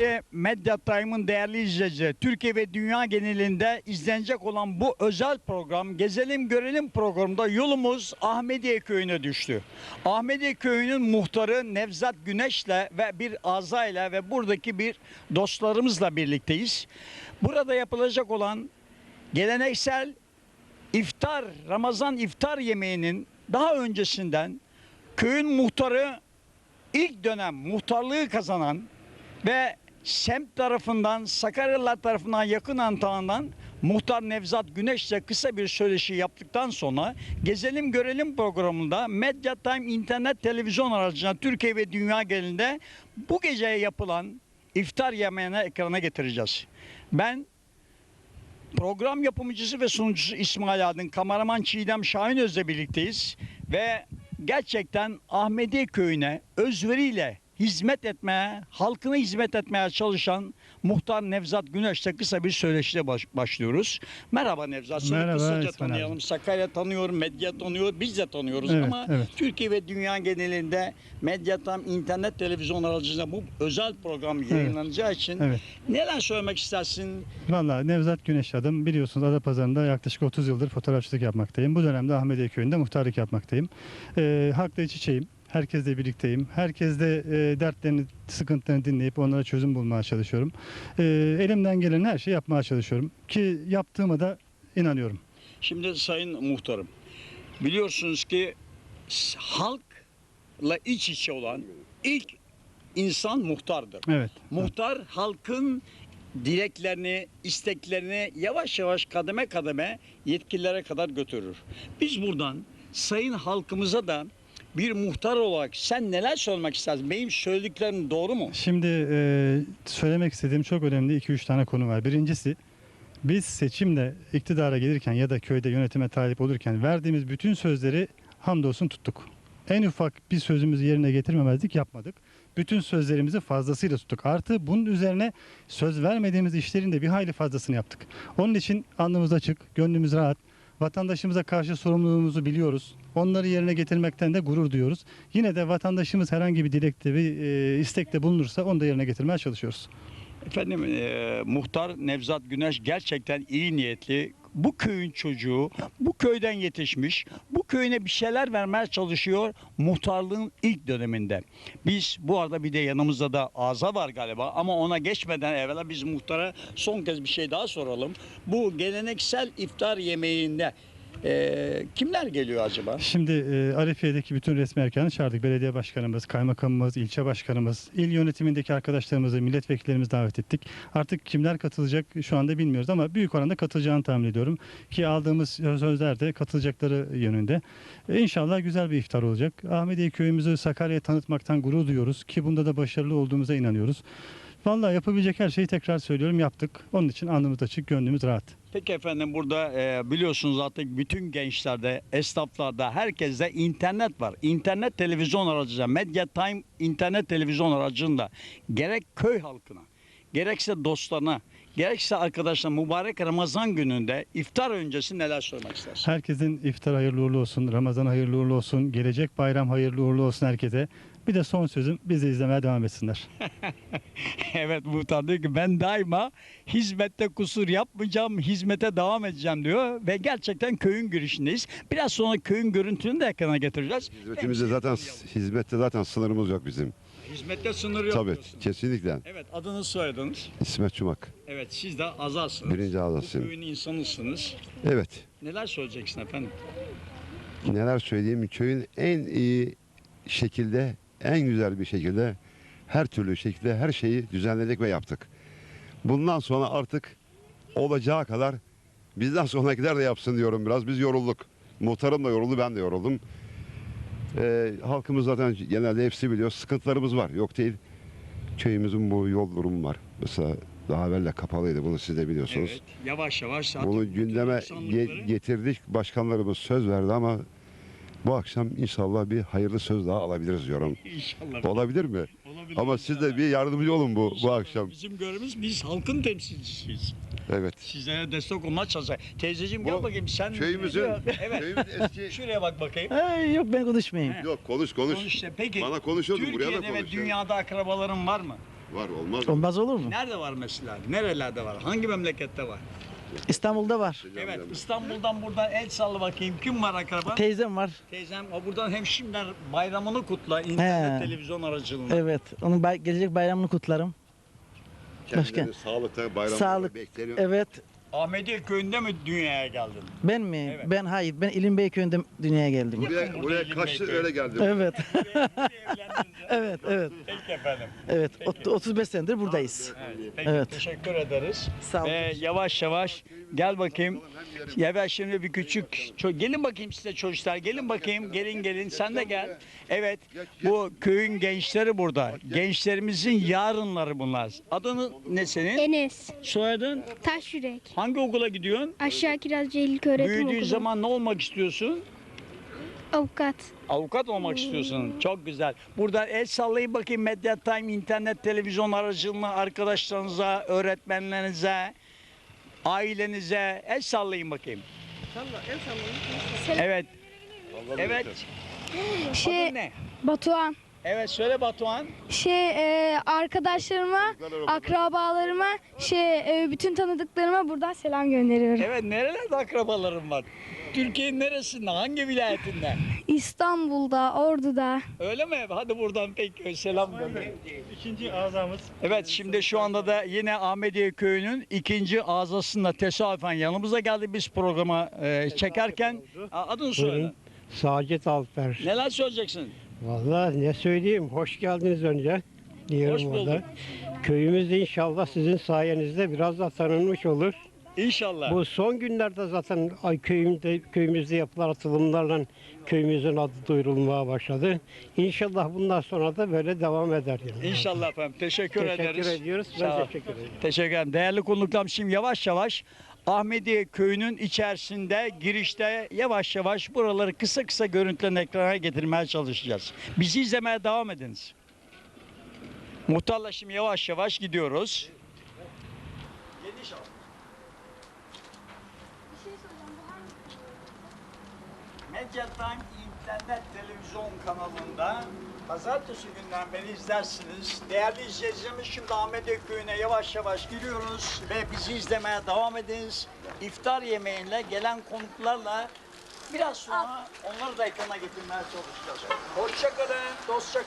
E, Medya Time'ın değerli izleyicileri, Türkiye ve dünya genelinde izlenecek olan bu özel program Gezelim Görelim programında yolumuz Ahmediye Köyü'ne düştü. Ahmediye Köyü'nün muhtarı Nevzat Güneş'le ve bir azayla ve buradaki bir dostlarımızla birlikteyiz. Burada yapılacak olan geleneksel iftar, Ramazan iftar yemeğinin daha öncesinden köyün muhtarı ilk dönem muhtarlığı kazanan ve semt tarafından Sakaryalılar tarafından yakın tanınan Muhtar Nevzat Güneş'le kısa bir söyleşi yaptıktan sonra Gezelim Görelim programında Medya Time internet televizyon aracına Türkiye ve dünya genelinde bu gece yapılan iftar yemeğini ekrana getireceğiz. Ben Program yapımcısı ve sunucusu İsmail Adın, kameraman Çiğdem Şahinöz'le birlikteyiz. Ve gerçekten Ahmediye Köyü'ne özveriyle hizmet etmeye, halkına hizmet etmeye çalışan muhtar Nevzat Güneş'le kısa bir söyleşiyle baş- başlıyoruz. Merhaba Nevzat, seni Merhaba kısaca İsmail tanıyalım. abi. Sakarya tanıyor, medya tanıyor, biz de tanıyoruz Evet, ama evet. Türkiye ve dünya genelinde medya tam internet televizyon aracılığıyla bu özel program yayınlanacağı için Evet. neler söylemek istersin? Valla Nevzat Güneş adım. Biliyorsunuz Adapazarı'nda yaklaşık 30 yıldır fotoğrafçılık yapmaktayım. Bu dönemde Ahmediye Köyü'nde muhtarlık yapmaktayım. Ee, halkla iç içeyim. Herkesle birlikteyim. Herkesle e, dertlerini, sıkıntılarını dinleyip onlara çözüm bulmaya çalışıyorum. Ee, elimden gelen her şeyi yapmaya çalışıyorum. Ki yaptığıma da inanıyorum. Şimdi Sayın Muhtarım, biliyorsunuz ki halkla iç içe olan ilk insan muhtardır. Evet. Muhtar halkın dileklerini, isteklerini yavaş yavaş kademe kademe yetkililere kadar götürür. Biz buradan sayın halkımıza da bir muhtar olarak sen neler söylemek istersin? Benim söylediklerim doğru mu? Şimdi e, söylemek istediğim çok önemli 2-3 tane konu var. Birincisi biz seçimle iktidara gelirken ya da köyde yönetime talip olurken verdiğimiz bütün sözleri hamdolsun tuttuk. En ufak bir sözümüzü yerine getirmemezlik yapmadık. Bütün sözlerimizi fazlasıyla tuttuk. Artı bunun üzerine söz vermediğimiz işlerin de bir hayli fazlasını yaptık. Onun için alnımız açık, gönlümüz rahat. Vatandaşımıza karşı sorumluluğumuzu biliyoruz. Onları yerine getirmekten de gurur duyuyoruz. Yine de vatandaşımız herhangi bir dilekte bir e, istekte bulunursa onu da yerine getirmeye çalışıyoruz. Efendim e, muhtar Nevzat Güneş gerçekten iyi niyetli. Bu köyün çocuğu, bu köyden yetişmiş, bu köyüne bir şeyler vermeye çalışıyor muhtarlığın ilk döneminde. Biz bu arada bir de yanımızda da Aza var galiba ama ona geçmeden evvela biz muhtara son kez bir şey daha soralım. Bu geleneksel iftar yemeğinde e, kimler geliyor acaba? Şimdi e, Arifiye'deki bütün resmi erkanı çağırdık. Belediye başkanımız, kaymakamımız, ilçe başkanımız, il yönetimindeki arkadaşlarımızı, milletvekillerimizi davet ettik. Artık kimler katılacak şu anda bilmiyoruz ama büyük oranda katılacağını tahmin ediyorum. Ki aldığımız sözler de katılacakları yönünde. E, İnşallah güzel bir iftar olacak. Ahmediye köyümüzü Sakarya'ya tanıtmaktan gurur duyuyoruz ki bunda da başarılı olduğumuza inanıyoruz. Vallahi yapabilecek her şeyi tekrar söylüyorum yaptık. Onun için alnımız açık, gönlümüz rahat. Peki efendim burada e, biliyorsunuz artık bütün gençlerde, esnaflarda, herkeste internet var. İnternet televizyon aracıyla, Medya Time internet televizyon aracında gerek köy halkına, gerekse dostlarına, gerekse arkadaşlarına mübarek Ramazan gününde iftar öncesi neler söylemek istersin? Herkesin iftar hayırlı uğurlu olsun, Ramazan hayırlı uğurlu olsun, gelecek bayram hayırlı uğurlu olsun herkese. Bir de son sözüm bizi izlemeye devam etsinler. evet muhtar diyor ki ben daima hizmette kusur yapmayacağım, hizmete devam edeceğim diyor ve gerçekten köyün girişindeyiz. Biraz sonra köyün görüntünü de ekrana getireceğiz. Hizmetimizde zaten hizmette zaten sınırımız yok bizim. Hizmette sınır yok Tabii diyorsun. kesinlikle. Evet adınız soyadınız. İsmet Çumak. Evet siz de azalsınız. Birinci Bu ağzasıyım. köyün insanısınız. Evet. Neler söyleyeceksin efendim? Neler söyleyeyim köyün en iyi şekilde, en güzel bir şekilde her türlü şekilde her şeyi düzenledik ve yaptık. Bundan sonra artık olacağı kadar bizden sonrakiler de yapsın diyorum biraz. Biz yorulduk. Muhtarım da yoruldu, ben de yoruldum. Ee, halkımız zaten genelde hepsi biliyor. Sıkıntılarımız var, yok değil. Köyümüzün bu yol durumu var. Mesela daha evvel de kapalıydı, bunu siz de biliyorsunuz. Evet yavaş yavaş Bunu gündeme ge- getirdik. Başkanlarımız söz verdi ama bu akşam inşallah bir hayırlı söz daha alabiliriz diyorum. İnşallah. Olabilir mi? Olabilir Ama siz de bir yardımcı olun bu bu akşam. Bizim görevimiz biz halkın temsilcisiyiz. Evet. Sizlere destek olmaya çalışacağız. Teyzeciğim Bu gel bakayım sen. Köyümüzün Evet. köyümüz eski Şuraya bak bakayım. Ay, yok ben konuşmayayım. He. Yok konuş konuş. Konuş işte. Peki Bana konuşuyordun buraya da Türkiye'de ve konuş. ya. dünyada akrabaların var mı? Var olmaz mı? Olmaz olur mu? Nerede var mesela? Nerelerde var? Hangi memlekette var? İstanbul'da var. Evet İstanbul'dan buradan el salla bakayım. Kim var akraba? Teyzem var. Teyzem. O buradan hem şimdiden bayramını kutla. internet He. televizyon aracılığıyla. Evet. Onun bay- gelecek bayramını kutlarım. Kendilerini sağlıkta bayramda Sağlık. beklerim. Evet. Ahmediye köyünde mi dünyaya geldin? Ben mi? Evet. Ben hayır. Ben İlim köyünde dünyaya geldim. Buraya, buraya Elim kaç yıl Beyköy. öyle geldim. Evet. Evet, evet. Peki efendim. Evet. Peki. Ot- 35 senedir buradayız. Evet, peki, Evet. teşekkür ederiz. Sağ olun. Ve yavaş yavaş gel bakayım. Yavaş şimdi bir küçük ço- gelin bakayım size çocuklar. Gelin bakayım. Gelin gelin. Sen de gel. Evet. Bu köyün gençleri burada. Gençlerimizin yarınları bunlar. Adını ne senin? Enes, Soyadın? taş yürek. Hangi okula gidiyorsun? Aşağı Kirazcı İlk Öğretim Büyüdüğün Okulu. zaman ne olmak istiyorsun? Avukat. Avukat olmak istiyorsun. Çok güzel. Buradan el sallayın bakayım Medya Time internet televizyon aracılığıyla arkadaşlarınıza, öğretmenlerinize, ailenize el sallayın bakayım. Evet. Evet. Şey, Adın ne? Batuhan. Evet söyle Batuhan. Şey, e, arkadaşlarıma, akrabalarıma, şey, e, bütün tanıdıklarıma buradan selam gönderiyorum. Evet nerelerde akrabalarım var? Türkiye'nin neresinde? Hangi vilayetinde? İstanbul'da, Ordu'da. Öyle mi? Hadi buradan peki selam gönder. İkinci azamız Evet şimdi şu anda da yine Ahmediye Köyü'nün ikinci ağzasında tesadüfen yanımıza geldi biz programa e, çekerken. Adını söyle. Sacit Alper. Neler söyleyeceksin? Vallahi ne söyleyeyim. Hoş geldiniz önce. Diyorum Hoş bulduk. orada. Köyümüz de inşallah sizin sayenizde biraz da tanınmış olur. İnşallah. Bu son günlerde zaten ay köyümde köyümüzde yapılan atılımlarla köyümüzün adı duyurulmaya başladı. İnşallah bundan sonra da böyle devam eder. Yani. İnşallah efendim. Teşekkür, Teşekkür ederiz. ediyoruz. Sağ ol. Ben teşekkür ederim. Teşekkür ederim. Değerli konuklarım şimdi yavaş yavaş Ahmediye Köyü'nün içerisinde girişte yavaş yavaş buraları kısa kısa görüntülerini ekrana getirmeye çalışacağız. Bizi izlemeye devam ediniz. Muhtarla şimdi yavaş yavaş gidiyoruz. Geniş al. Medya Time internet televizyon kanalında pazartesi günden beri izlersiniz. Değerli izleyicilerimiz şimdi Ahmediye Köyü'ne yavaş yavaş giriyoruz ve bizi izlemeye devam ediniz. İftar yemeğiyle gelen konuklarla biraz sonra onları da ekrana getirmeye çalışacağız. Hoşçakalın, dostça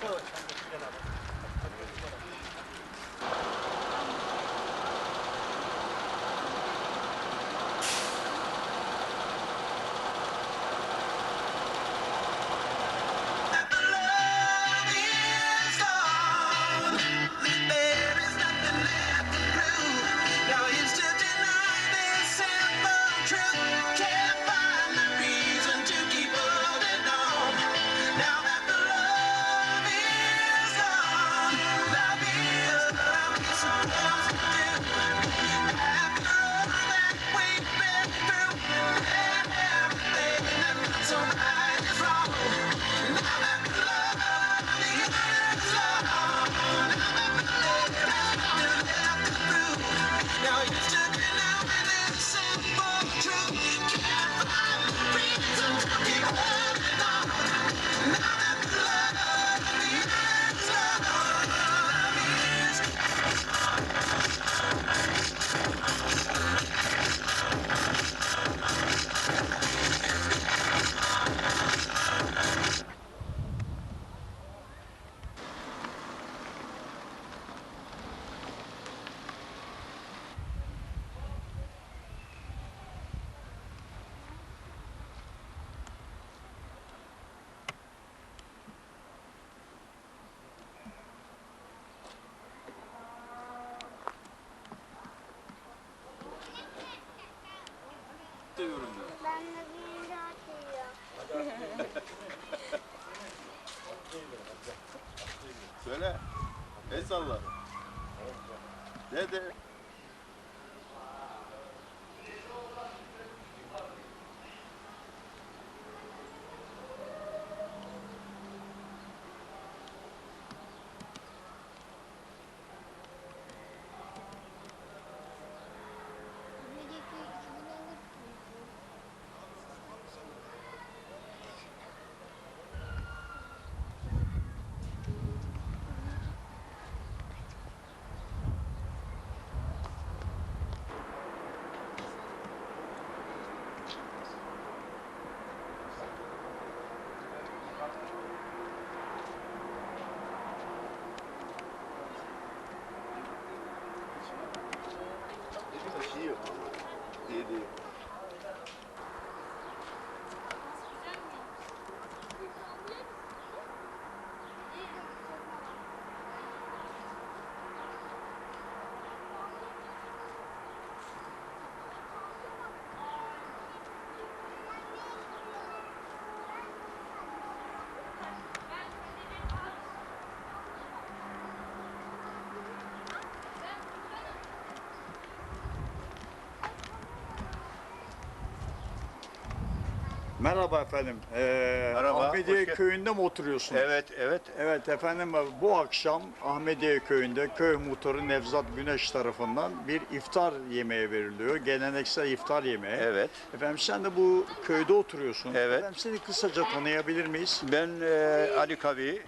Söyle. El salla. Ne Merhaba efendim. Ee, Merhaba, Ahmediye hoş gel- köyünde mi oturuyorsunuz? Evet, evet. Evet efendim bu akşam Ahmediye köyünde köy muhtarı Nevzat Güneş tarafından bir iftar yemeği veriliyor. Geleneksel iftar yemeği. Evet. Efendim sen de bu köyde oturuyorsun. Evet. Efendim seni kısaca tanıyabilir miyiz? Ben e, Ali Kavi.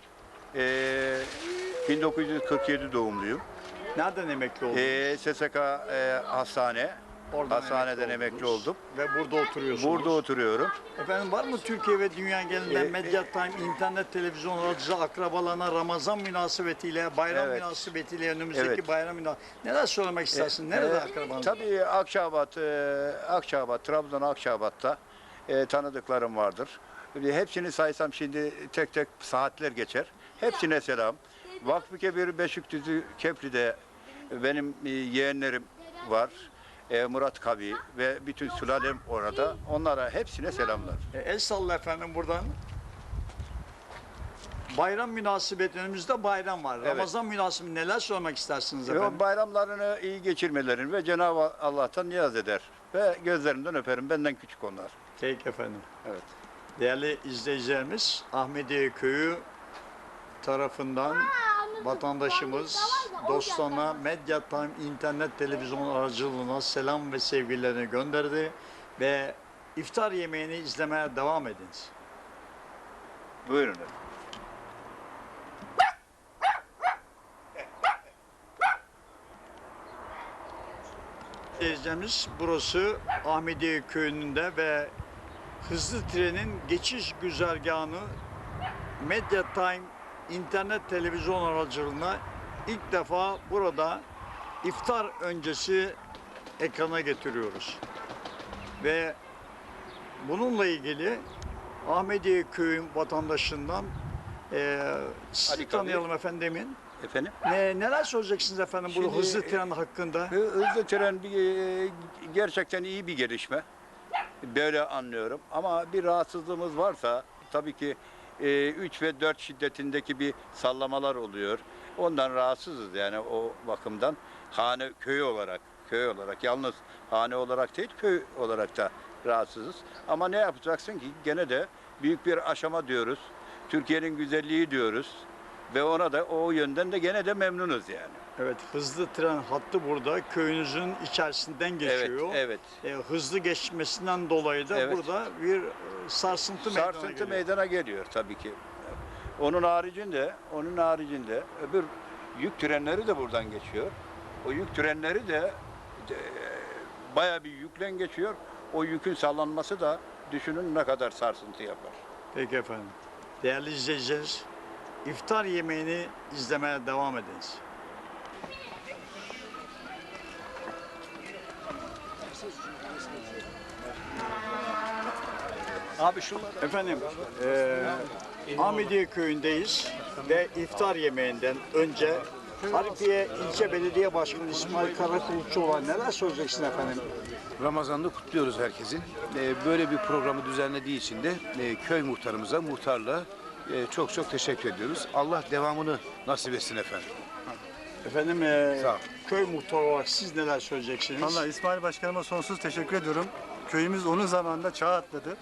E, 1947 doğumluyum. Nereden emekli oldun? E, SSK e, hastane. Oradan hastaneden emekli oldum. Ve burada oturuyorsunuz. Burada oturuyorum. Efendim var mı Türkiye ve dünya genelinde Ee, Medya Time, internet, televizyon aracısı akrabalarına Ramazan münasebetiyle, bayram Evet. münasebetiyle önümüzdeki Evet. bayram münasebetiyle neler söylemek istersin? Nerede E, akraban? Tabii Akçabat, e, Akçabat, Trabzon Akçabat'ta e, tanıdıklarım vardır. E, Hepsini saysam şimdi tek tek saatler geçer. Hepsine selam. Vakfı Beşikdüzü Kepli'de benim e, yeğenlerim var. E, Murat Kavi ve bütün sülalem orada. Onlara hepsine selamlar. E, El salla efendim buradan. Bayram münasebeti önümüzde bayram var. Evet. Ramazan münasebeti neler söylemek istersiniz Ve efendim? o bayramlarını iyi geçirmelerini ve Cenab-ı Allah'tan niyaz eder. Ve gözlerinden öperim. Benden küçük onlar. Peki efendim. Evet. Değerli izleyicilerimiz Ahmediye Köyü tarafından vatandaşımız dostlarına Medya Time internet televizyon aracılığına selam ve sevgilerini gönderdi ve iftar yemeğini izlemeye devam ediniz. Buyurun. efendim. Burası Ahmediye Köyü'nde ve hızlı trenin geçiş güzergahını Medya Time internet televizyon aracılığına ilk defa burada iftar öncesi ekrana getiriyoruz. Ve bununla ilgili Ahmediye Köyü vatandaşından eee sizi Ali tanıyalım efendimin. Efendim? Ne, neler söyleyeceksiniz efendim bu Şimdi, hızlı tren hakkında? Hı- Hızlı tren bir, e, gerçekten iyi bir gelişme. Böyle anlıyorum. Ama bir rahatsızlığımız varsa tabii ki 3 ve 4 şiddetindeki bir sallamalar oluyor. Ondan rahatsızız yani o bakımdan. Hane köy olarak, köy olarak yalnız hane olarak değil köy olarak da rahatsızız. Ama ne yapacaksın ki gene de büyük bir aşama diyoruz. Türkiye'nin güzelliği diyoruz. Ve ona da o yönden de gene de memnunuz yani. Evet, hızlı tren hattı burada köyünüzün içerisinden geçiyor. Evet, evet. E, hızlı geçmesinden dolayı da Evet. burada bir e, sarsıntı, meydana Sarsıntı geliyor. meydana geliyor tabii ki. Onun haricinde, onun haricinde öbür yük trenleri de buradan geçiyor. O yük trenleri de e, bayağı bir yüklen geçiyor. O yükün sallanması da düşünün ne kadar sarsıntı yapar. Peki efendim. Değerli izleyiciler, iftar yemeğini izlemeye devam ediniz. Abi şunlar Efendim, e, Hamidiye köyündeyiz ve iftar yemeğinden önce Harbiye İlçe Belediye Başkanı İsmail Karakulukçu olan neler söyleyeceksin efendim? Ramazan'da kutluyoruz herkesin. Ee, Böyle bir programı düzenlediği için de e, köy muhtarımıza, muhtarla e, çok çok teşekkür ediyoruz. Allah devamını nasip etsin efendim. Efendim, e, Sağ ol. köy muhtarı olarak siz neler söyleyeceksiniz? Vallahi İsmail Başkanıma sonsuz teşekkür ediyorum. Köyümüz onun zamanında çağ atladı.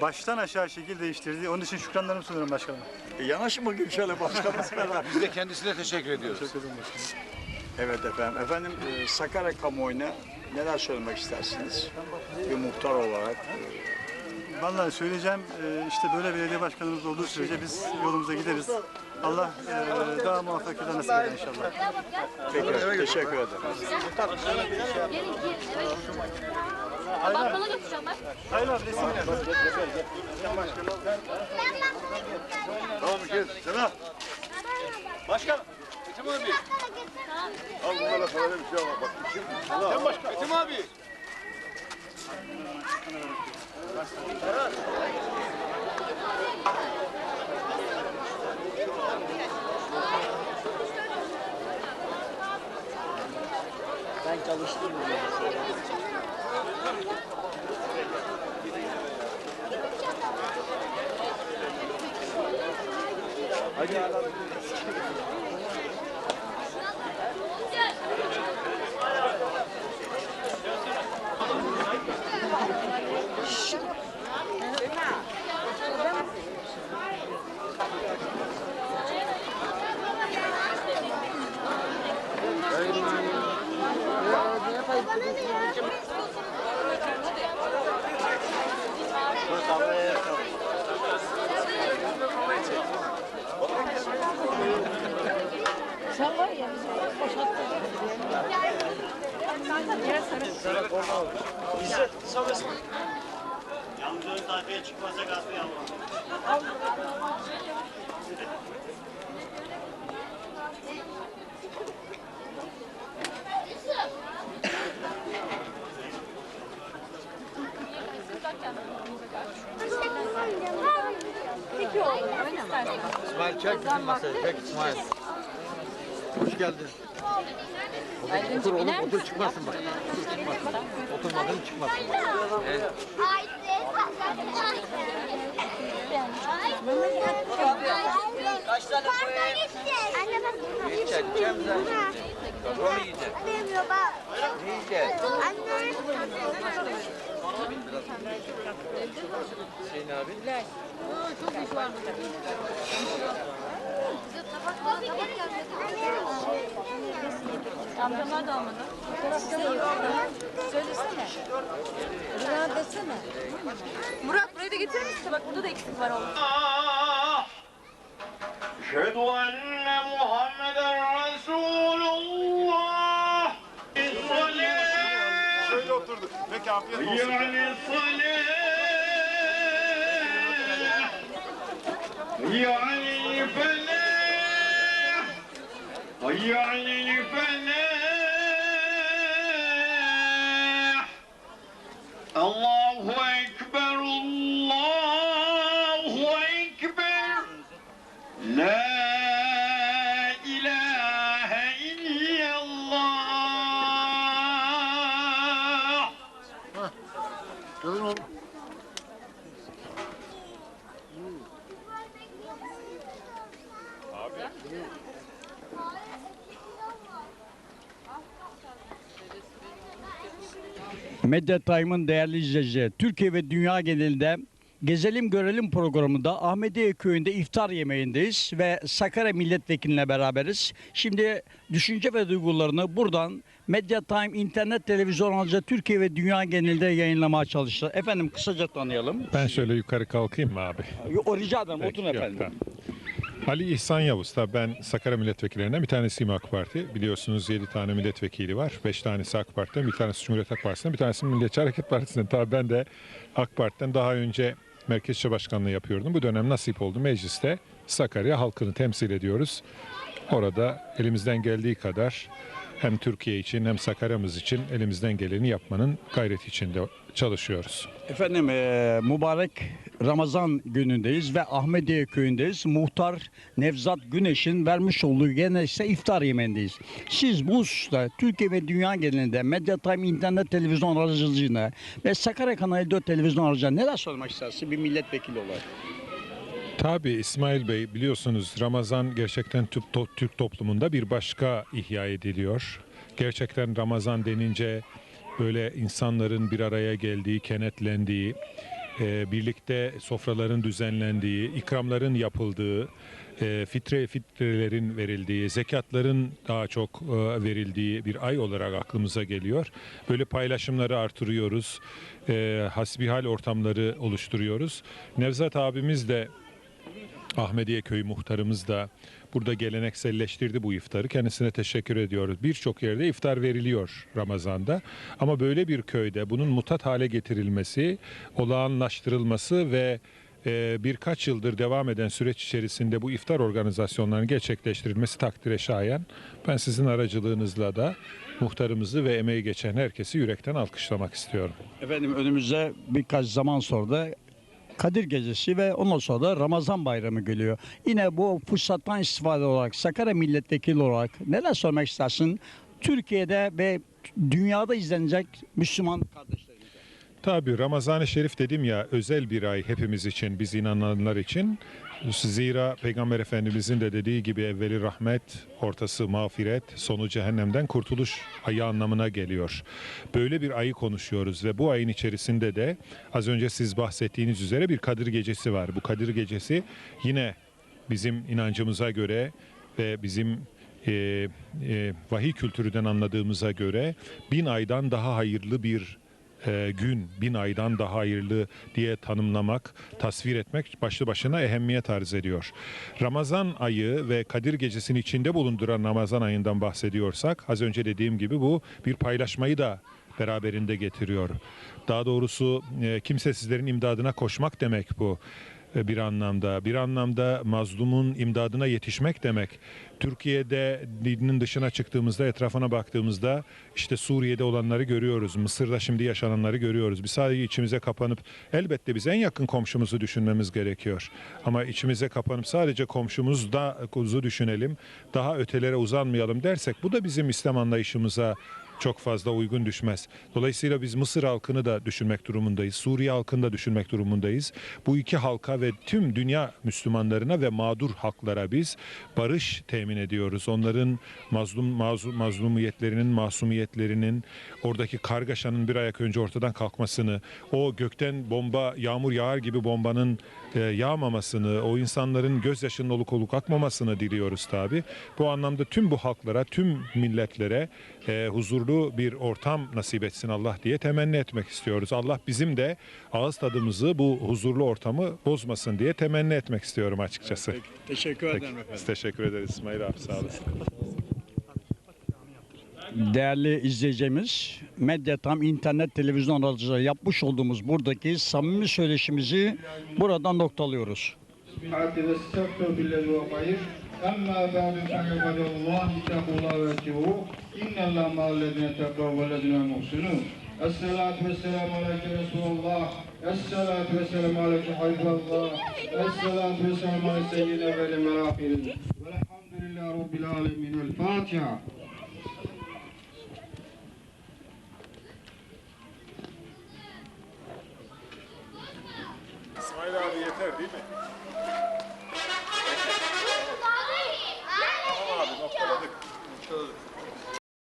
Baştan aşağı şekil değiştirdi. Onun için şükranlarımı sunuyorum başkanıma. E, Yanaşın bakayım şöyle başkanımız beraber. Biz de kendisine teşekkür ediyoruz. Evet efendim. Efendim e, Sakarya kamuoyuna neler söylemek istersiniz? Bir muhtar olarak. Vallahi söyleyeceğim e, işte böyle belediye başkanımız olduğu sürece biz yolumuza gideriz. Allah e, daha muvaffakiyetler nasip eder inşallah. Peki, teşekkür ederim. Bakkala götüreceğim bak. Hayır abi resim Tamam kes. Selam. Başkan, Metin abi. Al bunlara sana bir şey var. Bak işim. Sen başka. Metin abi. Ben çalıştım. Hadi. Bana ne ya? Sen var ya bizi boşalttın. Gel sana. İzzet, sabırsın. Yalnız tayfaya çıkmasa gaspı yavrum. Thank you. İsmail çek bizim masayı. Çek İsmail. Hoş geldin. Otur, otur oğlum otur çıkmasın bak. Otur çıkmasın. Oturmadın çıkmasın. Evet. Kaç tane koyayım? Anne bak. Yiyecek, yiyeceğim sen şimdi. Kafamı yiyecek. Bilmiyor bak. Yiyecek. Anne. Alabildim biraz. Şeyin abi. Bilal. Çok iş var burada. Bize tabak bana tabak gelmedi. Amcamlar da almadı. Söylesene. Rüya desene. Murat burayı da getirir misin? Bak burada da eksik var oğlum. Ah! Şedu anne Peki afiyet olsun. يعني الصلاة يعني الفلاح يعني الفلاح الله Medya Time'ın değerli izleyicileri, Türkiye ve dünya genelinde Gezelim Görelim programında Ahmediye Köyü'nde iftar yemeğindeyiz ve Sakarya Milletvekili'ne beraberiz. Şimdi düşünce ve duygularını buradan Medya Time internet televizyon alıcı Türkiye ve dünya genelinde yayınlamaya çalıştı. Efendim kısaca tanıyalım. Ben şöyle yukarı kalkayım mı abi? O rica ederim Peki, oturun yok, efendim. Ali İhsan Yavuz da ben Sakarya milletvekillerinden bir tanesiyim AK Parti. Biliyorsunuz 7 tane milletvekili var. 5 tanesi AK Parti'den, bir tanesi Cumhuriyet Halk Partisi'nden, bir tanesi Milliyetçi Hareket Partisi'nden. Tabii ben de AK Parti'den daha önce Merkez İşçi Başkanlığı yapıyordum. Bu dönem nasip oldu mecliste Sakarya halkını temsil ediyoruz. Orada elimizden geldiği kadar hem Türkiye için hem Sakarya'mız için elimizden geleni yapmanın gayreti içinde çalışıyoruz. Efendim eee, mübarek Ramazan günündeyiz ve Ahmediye köyündeyiz. Muhtar Nevzat Güneş'in vermiş olduğu gene ise iftar yemeğindeyiz. Siz bu hususta Türkiye ve dünya genelinde Medya Time internet televizyon aracılığıyla ve Sakarya Kanalı 4 televizyon aracılığıyla neler söylemek istersin bir milletvekili olarak? Tabii İsmail Bey biliyorsunuz Ramazan gerçekten Türk toplumunda bir başka ihya ediliyor. Gerçekten Ramazan denince böyle insanların bir araya geldiği, kenetlendiği, e, birlikte sofraların düzenlendiği, ikramların yapıldığı, e, fitre fitrelerin verildiği, zekatların daha çok e, verildiği bir ay olarak aklımıza geliyor. Böyle paylaşımları artırıyoruz, e, hasbihal ortamları oluşturuyoruz. Nevzat abimiz de Ahmediye Köyü muhtarımız da burada gelenekselleştirdi bu iftarı. Kendisine teşekkür ediyoruz. Birçok yerde iftar veriliyor Ramazan'da. Ama böyle bir köyde bunun mutat hale getirilmesi, olağanlaştırılması ve e, birkaç yıldır devam eden süreç içerisinde bu iftar organizasyonlarının gerçekleştirilmesi takdire şayan. Ben sizin aracılığınızla da muhtarımızı ve emeği geçen herkesi yürekten alkışlamak istiyorum. Efendim önümüzde birkaç zaman sonra da Kadir Gecesi ve ondan sonra da Ramazan Bayramı geliyor. Yine bu fırsattan istifade olarak Sakarya Milletvekili olarak neler söylemek istersin? Türkiye'de ve dünyada izlenecek Müslüman kardeşlerimize. Tabii Ramazan-ı Şerif dedim ya özel bir ay hepimiz için, biz inananlar için. Zira Peygamber Efendimizin de dediği gibi evveli rahmet, ortası mağfiret, sonu cehennemden kurtuluş ayı anlamına geliyor. Böyle bir ayı konuşuyoruz ve bu ayın içerisinde de az önce siz bahsettiğiniz üzere bir Kadir Gecesi var. Bu Kadir Gecesi yine bizim inancımıza göre ve bizim e, e, vahiy kültüründen anladığımıza göre bin aydan daha hayırlı bir e, gün bin aydan daha hayırlı diye tanımlamak, tasvir etmek başlı başına ehemmiyet arz ediyor. Ramazan ayı ve Kadir Gecesi'nin içinde bulunduran Ramazan ayından bahsediyorsak az önce dediğim gibi bu bir paylaşmayı da beraberinde getiriyor. Daha doğrusu e, kimsesizlerin imdadına koşmak demek bu bir anlamda. Bir anlamda mazlumun imdadına yetişmek demek. Türkiye'de dinin dışına çıktığımızda, etrafına baktığımızda işte Suriye'de olanları görüyoruz. Mısır'da şimdi yaşananları görüyoruz. Biz sadece içimize kapanıp elbette biz en yakın komşumuzu düşünmemiz gerekiyor. Ama içimize kapanıp sadece komşumuzu da kuzu düşünelim. Daha ötelere uzanmayalım dersek bu da bizim İslam anlayışımıza çok fazla uygun düşmez. Dolayısıyla biz Mısır halkını da düşünmek durumundayız. Suriye halkını da düşünmek durumundayız. Bu iki halka ve tüm dünya Müslümanlarına ve mağdur halklara biz barış temin ediyoruz. Onların mazlum mazlum mazlumiyetlerinin, masumiyetlerinin, oradaki kargaşanın bir ayak önce ortadan kalkmasını, o gökten bomba, yağmur yağar gibi bombanın yağmamasını, o insanların gözyaşının oluk oluk akmamasını diliyoruz tabi. Bu anlamda tüm bu halklara, tüm milletlere e, huzurlu bir ortam nasip etsin Allah diye temenni etmek istiyoruz. Allah bizim de ağız tadımızı bu huzurlu ortamı bozmasın diye temenni etmek istiyorum açıkçası. Teşekkür Peki, biz teşekkür ederiz İsmail abi sağ olasın Değerli izleyicimiz, Medyatam internet televizyon aracılığıyla yapmış olduğumuz buradaki samimi söyleşimizi buradan noktalıyoruz. واستغفر بالذي هو خير أما بعد فعباد الله اتقوا الله واتقوه إن الله مع الذين اتقوا والذين هم محسنون الصلاة والسلام عليك يا رسول الله الصلاة والسلام عليك حبيب الله الصلاة والسلام على سيدنا الأولين والآخرين والحمد لله رب العالمين الفاتحة İsmail abi yeter değil mi? Tamam abi noktaladık. Noktaladık.